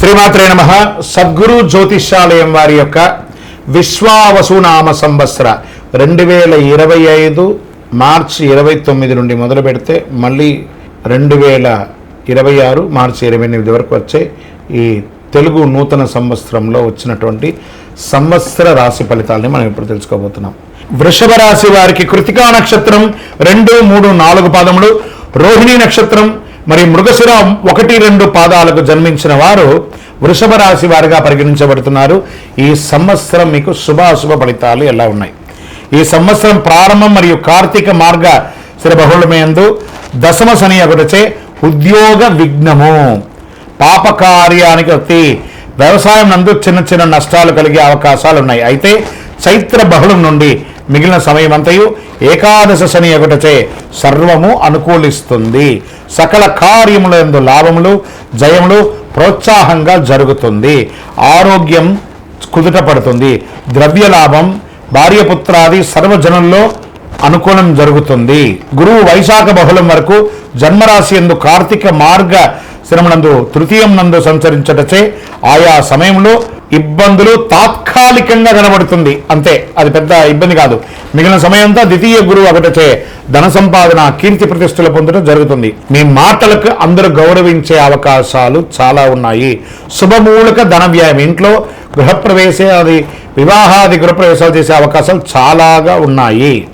శ్రీమాత్రే నమ. సద్గురు జ్యోతిష్యాలయం వారి యొక్క విశ్వావసునామ సంవత్సర రెండు వేల ఇరవై ఐదు మార్చి ఇరవై తొమ్మిది నుండి మొదలు పెడితే మళ్ళీ రెండు వేల ఇరవై ఆరు మార్చి ఇరవై ఎనిమిది వరకు వచ్చే ఈ తెలుగు నూతన సంవత్సరంలో వచ్చినటువంటి సంవత్సర రాశి ఫలితాలని మనం ఇప్పుడు తెలుసుకోబోతున్నాం. వృషభ రాశి వారికి కృతికా నక్షత్రం రెండు మూడు నాలుగు పాదములు. రోహిణి నక్షత్రం మరి మృగశిరం ఒకటి రెండు పాదాలకు జన్మించిన వారు వృషభ రాశి వారిగా పరిగణించబడుతున్నారు. ఈ సంవత్సరం మీకు శుభాశుభ ఫలితాలు ఎలా ఉన్నాయి? ఈ సంవత్సరం ప్రారంభం మరియు కార్తీక మార్గ స్థిర దశమ శని ఒకటచే ఉద్యోగ విఘ్నము. పాపకార్యానికి వచ్చి వ్యవసాయం నందు చిన్న చిన్న నష్టాలు కలిగే అవకాశాలు ఉన్నాయి. అయితే చైత్ర బహుళం నుండి మిగిలిన సమయమంతయు ఏకాదశ శని ఒకటచే సర్వము అనుకూలిస్తుంది. సకల కార్యముల యందు లాభములు జయములు ప్రోత్సాహంగా జరుగుతుంది. ఆరోగ్యం కుదుట పడుతుంది. ద్రవ్య లాభం భార్యపుత్రాది సర్వజనుల్లో అనుకూలం జరుగుతుంది. గురువు వైశాఖ బహుళం వరకు జన్మరాశి ఎందు కార్తీక మార్గ శ్రమనందు తృతీయం నందు సంచరించటచే ఆయా సమయంలో ఇబ్బందులు తాత్కాలికంగా కనబడుతుంది. అంతే అది పెద్ద ఇబ్బంది కాదు. మిగిలిన సమయంతో ద్వితీయ గురువు ఒకటచే ధన సంపాదన కీర్తి ప్రతిష్టలు పొందడం జరుగుతుంది. మీ మాటలకు అందరూ గౌరవించే అవకాశాలు చాలా ఉన్నాయి. శుభమూలక ధన వ్యాయం. ఇంట్లో గృహప్రవేశాది వివాహాది గృహప్రవేశాలు చేసే అవకాశాలు చాలాగా ఉన్నాయి.